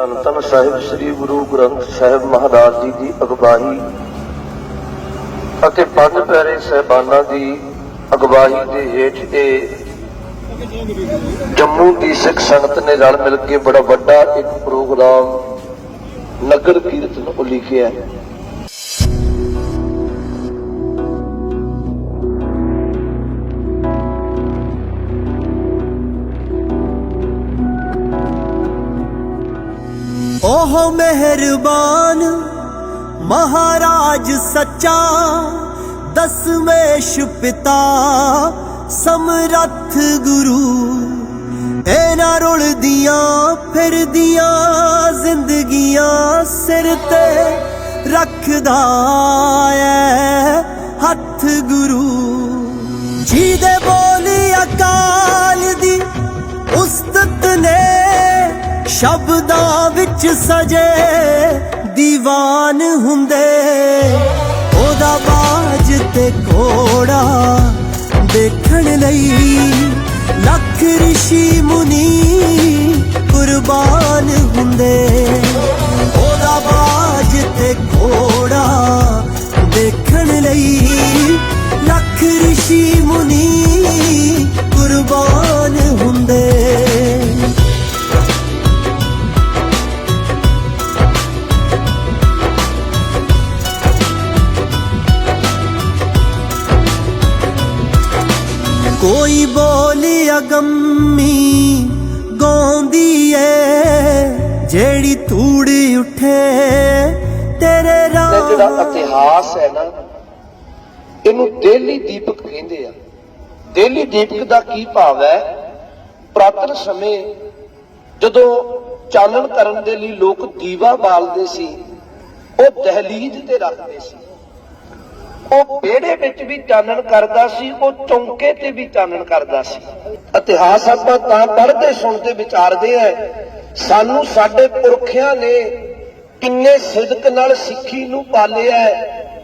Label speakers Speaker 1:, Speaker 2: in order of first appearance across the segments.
Speaker 1: ਧੰਨ ਧੰਨ ਸਾਹਿਬ ਸ੍ਰੀ ਗੁਰੂ ਗ੍ਰੰਥ ਸਾਹਿਬ ਮਹਾਰਾਜ ਜੀ ਦੀ ਅਗਵਾਈ ਅਤੇ ਪੰਜ ਪਿਆਰੇ ਸਹਿਬਾਨਾਂ ਦੀ ਅਗਵਾਈ ਦੇ ਹੇਠ ਇਹ ਜੰਮੂ ਦੀ ਸਿੱਖ ਸੰਗਤ ਨੇ ਰਲ ਮਿਲ ਕੇ ਬੜਾ ਵੱਡਾ ਇੱਕ ਪ੍ਰੋਗਰਾਮ ਨਗਰ ਕੀਰਤਨ ਉਲੀਕਿਆ ਹੈ।
Speaker 2: ਉਹ ਮਿਹਰਬਾਨ, ਮਹਾਰਾਜ ਸੱਚਾ, ਦਸਵੇਸ਼ ਪਿਤਾ, ਸਮਰੱਥ ਗੁਰੂ। ਇਹ ਨਾ ਰੁਲਦੀਆਂ ਫਿਰਦੀਆਂ ਜ਼ਿੰਦਗੀਆਂ ਸਿਰ ਤੇ ਰੱਖਦਾ ਐ ਹੱਥ ਗੁਰੂ। ਜੀ ਦੇ ਬੋਲ ਅਕਾਲ ਸ਼ਬਦਾਂ ਵਿੱਚ ਸਜੇ ਦੀਵਾਨ ਹੁੰਦੇ। ਉਹਦਾ ਬਾਜ ਤੇ ਘੋੜਾ ਦੇਖਣ ਲਈ ਲੱਖ ਰਿਸ਼ੀ ਮੁਨੀ ਕੁਰਬਾਨ ਹੁੰਦੇ। ਉਹਦਾ ਬਾਜ ਤੇ ਘੋੜਾ ਦੇਖਣ ਲਈ ਲੱਖ ਰਿਸ਼ੀ ਮੁਨੀ ਕੋਈ ਬੋਲੀ ਅਗੰਮੀ ਗਾਉਂਦੀ ਏ ਜਿਹੜੀ ਤੂੜੀ ਉੱਠੇ ਤੇਰੇ
Speaker 1: ਇਹ ਜਿਹੜਾ
Speaker 2: ਰਾਹ।
Speaker 1: ਇਤਿਹਾਸ ਹੈ ਨਾ ਇਹਨੂੰ ਦੇਲੀ ਦੀਪਕ ਕਹਿੰਦੇ ਆ। ਦੇਲੀ ਦੀਪਕ ਦਾ ਕੀ ਭਾਵ ਹੈ? ਪ੍ਰਾਤਨ ਸਮੇਂ ਜਦੋਂ ਚਾਨਣ ਕਰਨ ਦੇ ਲਈ ਲੋਕ ਦੀਵਾ ਬਾਲਦੇ ਸੀ ਉਹ ਦਹਲੀਜ਼ ਤੇ ਰੱਖਦੇ ਸੀ। ਉਹ ਵਿਹੜੇ ਵਿੱਚ ਵੀ ਚਾਨਣ ਕਰਦਾ ਸੀ, ਉਹ ਚੌਂਕੇ ਤੇ ਵੀ ਚਾਨਣ ਕਰਦਾ ਸੀ। ਇਤਿਹਾਸ ਆਪਾਂ ਤਾਂ ਪੜ੍ਹਦੇ, ਸੁਣਦੇ, ਵਿਚਾਰਦੇ ਆ। ਸਾਨੂੰ ਸਾਡੇ ਪੁਰਖਿਆਂ ਨੇ ਕਿੰਨੇ ਸਿਦਕ ਨਾਲ ਸਿੱਖੀ ਨੂੰ ਪਾਲਿਆ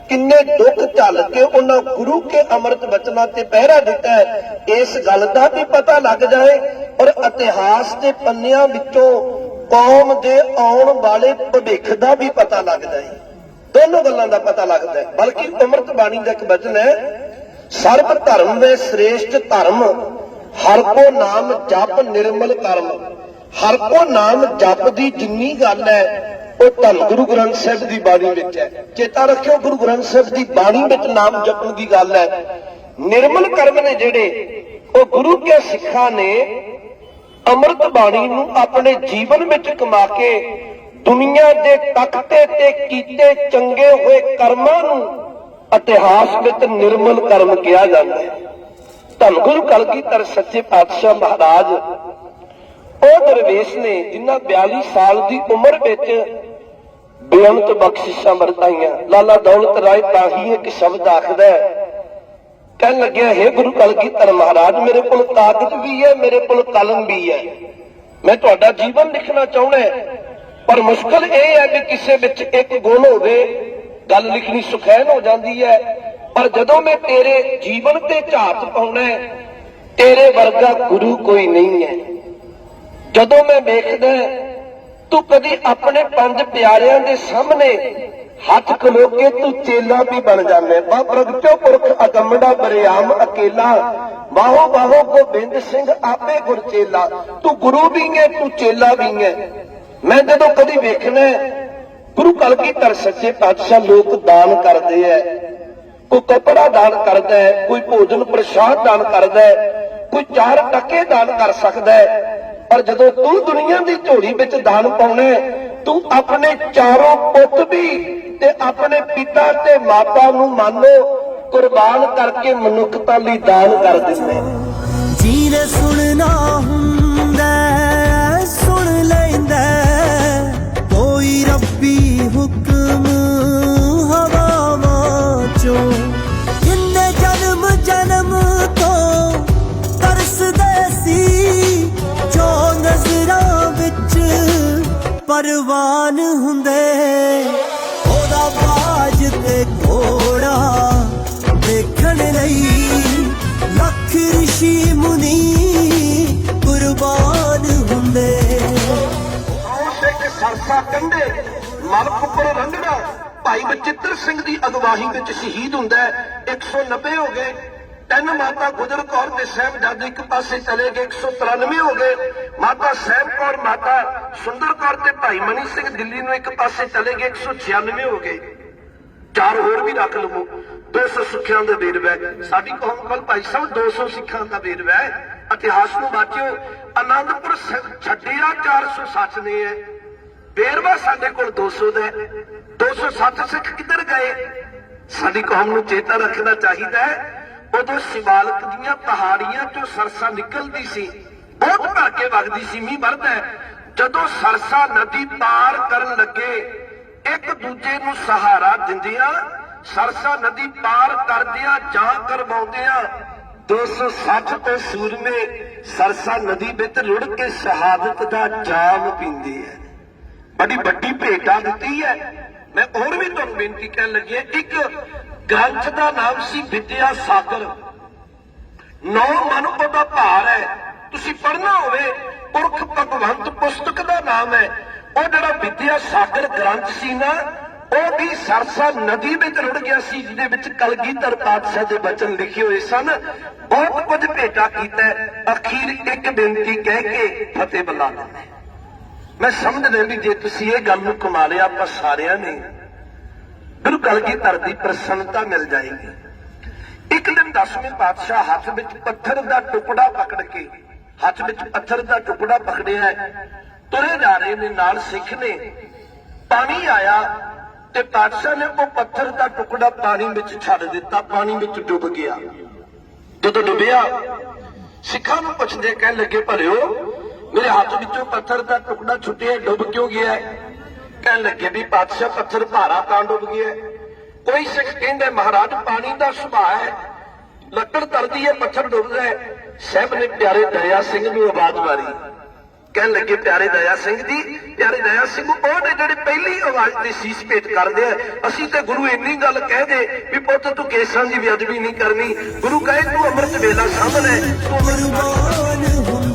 Speaker 1: ਕਿੰਨੇ ਦੁੱਖ ਝੱਲ ਕੇ ਉਹਨਾਂ ਗੁਰੂ ਕੇ ਅੰਮ੍ਰਿਤ ਬਚਨਾਂ ਤੇ ਪਹਿਰਾ ਦਿੱਤਾ ਹੈ। ਇਸ ਗੱਲ ਦਾ ਵੀ ਪਤਾ ਲੱਗ ਜਾਏ ਔਰ ਇਤਿਹਾਸ ਦੇ ਪੰਨਿਆਂ ਵਿੱਚੋਂ ਕੌਮ ਦੇ ਆਉਣ ਵਾਲੇ ਭਵਿੱਖ ਦਾ ਵੀ ਪਤਾ ਲੱਗ ਜਾਏ। ਦੋਨੋਂ ਗੱਲਾਂ ਦਾ ਪਤਾ ਲੱਗਦਾ ਹੈ। ਬਲਕਿ ਅੰਮ੍ਰਿਤ ਬਾਣੀ ਦਾ ਇੱਕ ਬਚਨ ਹੈ, ਸਰਬ ਧਰਮ ਦੇ ਸ੍ਰੇਸ਼ਟ ਧਰਮ, ਹਰ ਕੋ ਨਾਮ ਜਪ ਨਿਰਮਲ ਕਰਮ। ਹਰ ਕੋ ਨਾਮ ਜਪ ਦੀ ਜਿੰਨੀ ਗੱਲ ਹੈ, ਉਹ ਧੰਨ ਗੁਰੂ ਗ੍ਰੰਥ ਸਾਹਿਬ ਦੀ ਬਾਣੀ ਵਿੱਚ ਹੈ। ਚੇਤਾ ਰੱਖਿਓ, ਗੁਰੂ ਗ੍ਰੰਥ ਸਾਹਿਬ ਦੀ ਬਾਣੀ ਵਿੱਚ ਨਾਮ ਜਪਣ ਦੀ ਗੱਲ ਹੈ। ਨਿਰਮਲ ਕਰਮ ਨੇ ਜਿਹੜੇ, ਉਹ ਗੁਰੂ ਕੇ ਸਿੱਖਾਂ ਨੇ ਅੰਮ੍ਰਿਤ ਬਾਣੀ ਨੂੰ ਆਪਣੇ ਜੀਵਨ ਵਿੱਚ ਕਮਾ ਕੇ ਦੁਨੀਆ ਦੇ ਤਖਤੇ ਤੇ ਕੀਤੇ ਚੰਗੇ ਹੋਏ ਕਰਮਾਂ ਨੂੰ ਇਤਿਹਾਸ ਵਿੱਚ ਨਿਰਮਲ ਕਰਮ ਕਿਹਾ ਜਾਂਦਾ ਹੈ। ਧੰਨ ਗੁਰੂ ਕਲਗੀਧਰ ਸੱਚੇ ਪਾਤਸ਼ਾਹ ਮਹਾਰਾਜ, ਉਹ ਦਰਵੇਸ਼ ਨੇ ਜਿਨ੍ਹਾਂ 42 ਸਾਲ ਦੀ ਉਮਰ ਵਿੱਚ ਬੇਅੰਤ ਬਖਸ਼ਿਸ਼ਾਂ ਵਰਤਾਈਆਂ। ਲਾਲਾ ਦੌਲਤ ਰਾਏ ਤਾਂ ਹੀ ਇੱਕ ਸ਼ਬਦ ਆਖਦਾ ਕਹਿਣ ਲੱਗਿਆ, ਹੈ ਗੁਰੂ ਕਲਗੀਧਰ ਮਹਾਰਾਜ, ਮੇਰੇ ਕੋਲ ਤਾਕਤ ਵੀ ਹੈ, ਮੇਰੇ ਕੋਲ ਕਲਮ ਵੀ ਹੈ। ਮੈਂ ਤੁਹਾਡਾ ਜੀਵਨ ਲਿਖਣਾ ਚਾਹੁੰਦਾ ਪਰ ਮੁਸ਼ਕਲ ਇਹ ਹੈ ਕਿ ਕਿਸੇ ਵਿੱਚ ਇੱਕ ਗੁਣ ਹੋਵੇ, ਗੱਲ ਲਿਖਣੀ ਸੁਖੈਨ ਹੋ ਜਾਂਦੀ ਹੈ। ਪਰ ਜਦੋਂ ਮੈਂ ਤੇਰੇ ਜੀਵਨ ਤੇ ਝਾਤ ਪਾਉਣਾ ਤੇਰੇ ਵਰਗਾ ਗੁਰੂ ਕੋਈ ਨਹੀਂ ਹੈ। ਜਦੋਂ ਮੈਂ ਵੇਖਦਾ ਤੂੰ ਕਦੀ ਆਪਣੇ ਪੰਜ ਪਿਆਰਿਆਂ ਦੇ ਸਾਹਮਣੇ ਹੱਥ ਖਲੋ ਕੇ ਤੂੰ ਚੇਲਾ ਵੀ ਬਣ ਜਾਂਦਾ ਬਾ ਪ੍ਰਗਟੋ ਪੁਰਖ ਅਗੰਮੜਾ ਬਰਿਆਮ ਅਕੇਲਾ ਬਾਹੋ ਬਾਹੋ ਗੋਬਿੰਦ ਸਿੰਘ ਆਪੇ ਗੁਰਚੇਲਾ ਤੂੰ ਗੁਰੂ ਵੀ ਹੈ, ਤੂੰ ਚੇਲਾ ਵੀ ਹੈ। ਮੈਂ ਜਦੋਂ ਕਦੀ ਵੇਖਣਾ ਹੈ, ਗੁਰੂ ਕਲਗੀਧਰ ਸੱਚੇ ਪਾਤਸ਼ਾਹ ਲੋਕ ਦਾਨ ਕਰਦੇ ਐ ਕੋਈ ਕੱਪੜਾ ਦਾਨ ਕਰਦਾ ਹੈ ਕੋਈ ਭੋਜਨ ਪ੍ਰਸ਼ਾਦ ਦਾਨ ਕਰਦਾ ਹੈ ਕੋਈ ਚਾਰ ਟਕੇ ਦਾਨ ਕਰ ਸਕਦਾ ਹੈ ਪਰ ਜਦੋਂ ਤੂੰ ਦੁਨੀਆ ਦੀ ਝੋਲੀ ਵਿੱਚ ਦਾਨ ਪਾਉਣਾ ਤੂੰ ਆਪਣੇ ਚਾਰੋਂ ਪੁੱਤ ਵੀ ਤੇ ਆਪਣੇ ਪਿਤਾ ਤੇ ਮਾਤਾ ਨੂੰ ਮੰਨੋ ਕੁਰਬਾਨ ਕਰਕੇ ਮਨੁੱਖਤਾ ਲਈ ਦਾਨ ਕਰ ਦਿੰਦੇ ਨੇ।
Speaker 2: ਸੁਣਨਾ ਪਰਵਾਨ ਹੁੰਦੇ। ਉਹਦਾ ਬਾਜ ਤੇ ਘੋੜਾ ਦੇਖਣ ਲਈ ਲੱਖ ਰਿਸ਼ੀ ਮੁਨੀ ਕੁਰਬਾਨ ਹੁੰਦੇ।
Speaker 1: ਸਿੱਖ ਸਰਸਾ ਕੰਢੇ ਮਲਕਪੁਰ ਰੰਗੜਾ। ਭਾਈ ਬਚਿੱਤਰ ਸਿੰਘ ਦੀ ਅਗਵਾਹੀ ਵਿੱਚ ਸ਼ਹੀਦ ਹੁੰਦਾ ਹੈ। 190 ਹੋ ਗਏ। ਤਿੰਨ ਮਾਤਾ ਗੁਜਰ ਕੌਰ ਤੇ ਸਾਹਿਬਜ਼ਾਦੇ ਇੱਕ ਪਾਸੇ ਚਲੇ ਗਏ 193 ਹੋ ਗਏ। ਮਾਤਾ ਸਾਹਿਬ ਕੌਰ, ਮਾਤਾ ਸੁੰਦਰ ਕੌਰ ਤੇ ਭਾਈ ਮਨੀ ਸਿੰਘ ਦਿੱਲੀ ਨੂੰ ਇੱਕ ਪਾਸੇ ਚਲੇ ਗਏ 196 ਹੋ ਗਏ। ਚਾਰ ਹੋਰ ਵੀ ਰੱਖ ਲਵੋ। 200 ਸਿੱਖਾਂ ਦਾ ਵੇਰਵਾ। ਸਾਡੀ ਕੌਮ ਕੋਲ ਭਾਈ ਸਾਹਿਬ 200 ਸਿੱਖਾਂ ਦਾ ਵੇਰਵਾ। ਹੈ ਇਤਿਹਾਸ ਨੂੰ ਵਾਚਿਓ। ਆਨੰਦਪੁਰ ਸ- ਛੱਡਿਆ 400 ਸੱਚ ਨੇ। ਹੈ ਵੇਰਵਾ ਸਾਡੇ ਕੋਲ 200 ਦਾ ਹੈ। 207 ਸਿੱਖ ਕਿੱਧਰ ਗਏ? ਸਾਡੀ ਕੌਮ ਨੂੰ ਚੇਤਾ ਰੱਖਣਾ ਚਾਹੀਦਾ ਹੈ। ਉਦੋਂ ਸ਼ਿਵਾਲਕ ਦੀਆਂ ਪਹਾੜੀਆਂ ਚੋਂ ਸਰਸਾ ਨਿਕਲਦੀ ਸੀ। ਬਹੁਤ ਭਰ ਕੇ ਵਗਦੀ ਸੀ, ਮੀਂਹ ਵਰਦਾ ਜਦੋਂ ਸਰਸਾ ਨਦੀ ਪਾਰ ਕਰਨ ਲੱਗੇ, ਇੱਕ ਦੂਜੇ ਨੂੰ ਸਹਾਰਾ ਦਿੰਦਿਆਂ, ਸਰਸਾ ਨਦੀ ਪਾਰ ਕਰਦਿਆਂ ਜਾਂ ਕਰਵਾਉਂਦਿਆਂ 260 ਤੋਂ ਸੂਰਮੇ ਸਰਸਾ ਨਦੀ ਵਿੱਚ ਰੁੜ ਕੇ ਸ਼ਹਾਦਤ ਦਾ ਜਾਮ ਪੀਂਦੇ ਹੈ। ਬੜੀ ਵੱਡੀ ਭੇਟਾ ਦਿੱਤੀ ਹੈ। ਮੈਂ ਹੋਰ ਵੀ ਤੁਹਾਨੂੰ ਬੇਨਤੀ ਕਰਨ ਲੱਗੀ ਹਾਂ, ਇੱਕ ਗ੍ਰੰਥ ਦਾ ਨਾਮ ਸੀ ਵਿਦਿਆ ਸਾਗਰ। ਨੌ ਮਨ ਉਹਦਾ ਭਾਰ ਹੈ। ਤੁਸੀਂ ਪੜ੍ਹਨਾ ਹੋਵੇ, ਪੁਰਖ ਭਗਵੰਤ ਪੁਸਤਕ ਦਾ ਨਾਮ ਹੈ। ਉਹ ਜਿਹੜਾ ਵਿਦਿਆ ਸਾਗਰ ਗ੍ਰੰਥ ਸੀ ਨਾ, ਉਹ ਵੀ ਸਰਸਾ ਨਦੀ ਵਿੱਚ ਰੁੜ ਗਿਆ ਸੀ, ਜਿਹਦੇ ਵਿੱਚ ਕਲਗੀਧਰ ਪਾਤਸ਼ਾਹ ਦੇ ਬਚਨ ਲਿਖੇ ਹੋਏ ਸਨ। ਬਹੁਤ ਕੁਝ ਭੇਟਾ ਕੀਤਾ ਅਖੀਰ ਇੱਕ ਬੇਨਤੀ ਕਹਿ ਕੇ ਫਤਿਹ ਬੁਲਾ ਦਿੰਦੇ ਮੈਂ ਸਮਝਦਾ ਵੀ ਜੇ ਤੁਸੀਂ ਇਹ ਗੱਲ ਨੂੰ ਕਮਾ ਲਿਆ ਆਪਾਂ ਸਾਰਿਆਂ ਨੇ ਗੁਰੂ ਕਲਗੀਧਰ ਦੀ ਪ੍ਰਸੰਨਤਾ ਮਿਲ ਜਾਏਗੀ। ਇੱਕ ਦਿਨ ਦਸਵੇਂ ਪਾਤਸ਼ਾਹ ਹੱਥ ਵਿੱਚ ਪੱਥਰ ਦਾ ਟੁਕੜਾ ਪਕੜ ਕੇ, ਹੱਥ ਵਿੱਚ ਪੱਥਰ ਦਾ ਟੁਕੜਾ ਪਕੜਿਆ ਤੁਰੇ ਜਾ ਰਹੇ ਨੇ ਨਾਲ ਸਿੱਖ ਨੇ। ਪਾਣੀ ਆਇਆ ਤੇ ਪਾਤਸ਼ਾਹ ਨੇ ਉਹ ਪੱਥਰ ਦਾ ਟੁਕੜਾ ਪਾਣੀ ਵਿੱਚ ਛੱਡ ਦਿੱਤਾ, ਪਾਣੀ ਵਿੱਚ ਡੁੱਬ ਗਿਆ। ਜਦੋਂ ਡੁੱਬਿਆ, ਸਿੱਖਾਂ ਨੂੰ ਪੁੱਛਦੇ ਕਹਿਣ ਲੱਗੇ, ਭਲਿਓ, ਮੇਰੇ ਹੱਥ ਵਿੱਚੋਂ ਪੱਥਰ ਦਾ ਟੁਕੜਾ ਛੁੱਟਿਆ, ਡੁੱਬ ਕਿਉਂ ਗਿਆ ਕਹਿਣ ਲੱਗੇ ਵੀ ਪਾਤਸ਼ਾਹ ਪੱਥਰ ਭਾਰਾ ਤਾਂ ਡੁੱਬ ਗਿਆ ਕੋਈ ਸਿੱਖ ਕਹਿੰਦੇ, ਮਹਾਰਾਜ, ਪਾਣੀ ਦਾ ਸੁਭਾਅ ਹੈ। ਲੱਕੜ ਤਰਦੀ ਹੈ, ਪੱਥਰ ਡੁੱਬਦਾ ਹੈ। ਸਾਹਿਬ ਨੇ ਪਿਆਰੇ ਦਇਆ ਸਿੰਘ ਨੂੰ ਆਵਾਜ਼ ਮਾਰੀ। ਕਹਿਣ ਲੱਗੇ, ਪਿਆਰੇ ਦਇਆ ਸਿੰਘ ਜੀ, ਪਿਆਰੇ ਦਇਆ ਸਿੰਘ ਉਹ ਨੇ ਜਿਹੜੇ ਪਹਿਲੀ ਆਵਾਜ਼ ਤੇ ਸੀਸ ਭੇਟ ਕਰਦੇ ਆ। ਅਸੀਂ ਤੇ ਗੁਰੂ ਇੰਨੀ ਗੱਲ ਕਹਿ ਦੇ ਵੀ ਪੁੱਤ ਤੂੰ ਕੇਸਾਂ ਦੀ ਬੇਅਦਬੀ ਨਹੀਂ ਕਰਨੀ। ਗੁਰੂ ਕਹੇ ਤੂੰ ਅੰਮ੍ਰਿਤ ਵੇਲਾ ਸਾਹਮਣੇ ਤੂੰ ਅੰਮ੍ਰਿਤ